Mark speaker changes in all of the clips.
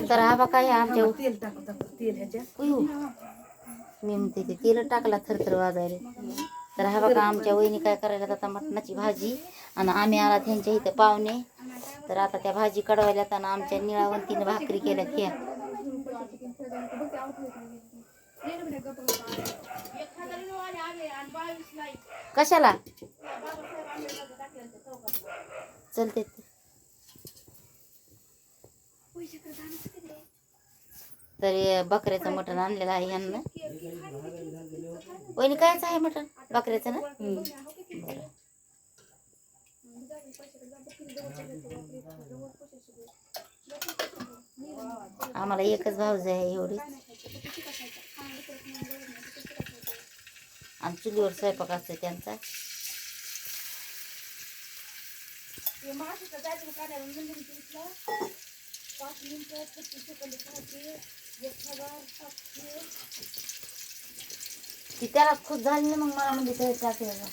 Speaker 1: तर हा बघा हे आमच्या
Speaker 2: तेल टाकू टाकू तेल ह्याच्यात.
Speaker 1: उयू. मी म्हणते ते तेल टाकला थरथर वाजायला. तर हा बघा आमच्या वहिनी काय करायला आता मटणाची भाजी. आणि आम्ही आला त्यांच्या इथे पाहुणे. तर आता त्या भाजी कडवायला आणि आमच्या निळावंतीने भाकरी केल्या त्या कशाला? चलते. तर बकऱ्याचं मटण आणलेलं आहे यांना. वहिनी कायच आहे मटण? बकऱ्याचं ना? बरं आम्हाला एकच भाऊज आहे एवढीच आणि चुलीवर स्वयंपाक असतो त्यांचा. ती त्याला खूप झाली ना मग मला म्हणजे ते टाकेल ना.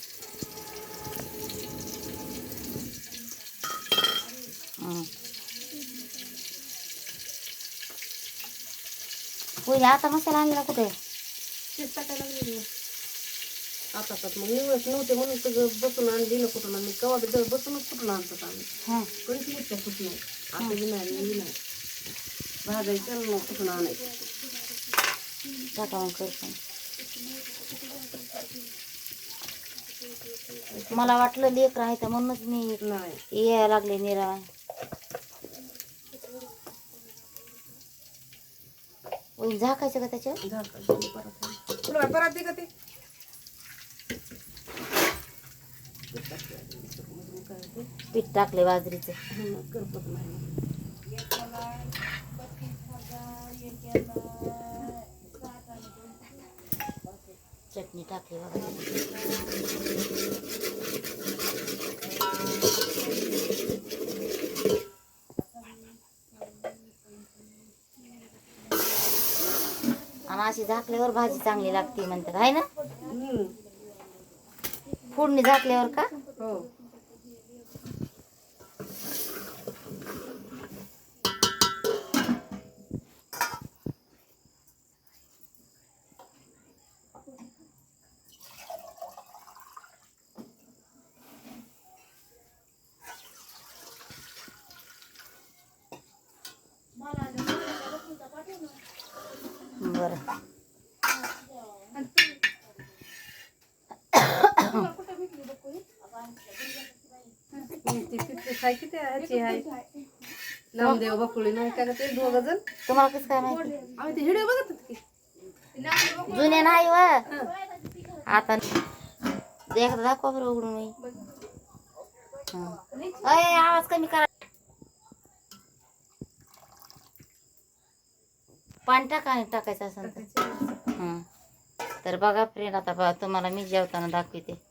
Speaker 1: आता मसाला आणला कुठे?
Speaker 2: तेच टाकायला गेली आता मग निवडच नव्हते म्हणून सगळं बसून आणली ना कुठून आम्ही कवा बी जर बसूनच कुठून आणतात आम्ही.
Speaker 1: हां.
Speaker 2: कधीच मिरच्या कुठून. आता बी नाही भाजायचं मग कुठून आणायचं?
Speaker 1: टाका मग करतो मला वाटलं लेकर आहे तर म्हणूनच मी
Speaker 2: नाही.
Speaker 1: यायला लागले निरा. झाकायचं का त्याच्यावर?
Speaker 2: झाकायचं. परत तुला परत दे का ते?
Speaker 1: पीठ टाकले बाजरीचं. चटणी टाकली बघा. आणि अशी झाकल्यावर भाजी चांगली लागते म्हणतात आहे ना? फोडणी झाकल्यावर का?
Speaker 2: हो.
Speaker 1: बरं.
Speaker 2: ती पितळी खाय किती ह्याची आहे नामदेव बकुळी नाही का ग ते दोघ जण
Speaker 1: तुम्हाला कसं काय माहिती?
Speaker 2: आम्ही ते व्हिडिओ बघत होतो की
Speaker 1: जुने नाही व. आता एकदा दाखवा बरं उघडून मी. अय आवाज कमी करा. पाणी टाका आणि टाकायचं असेल तर. हं. तर बघा फ्रेंड आता तुम्हाला मी जेवताना दाखवते.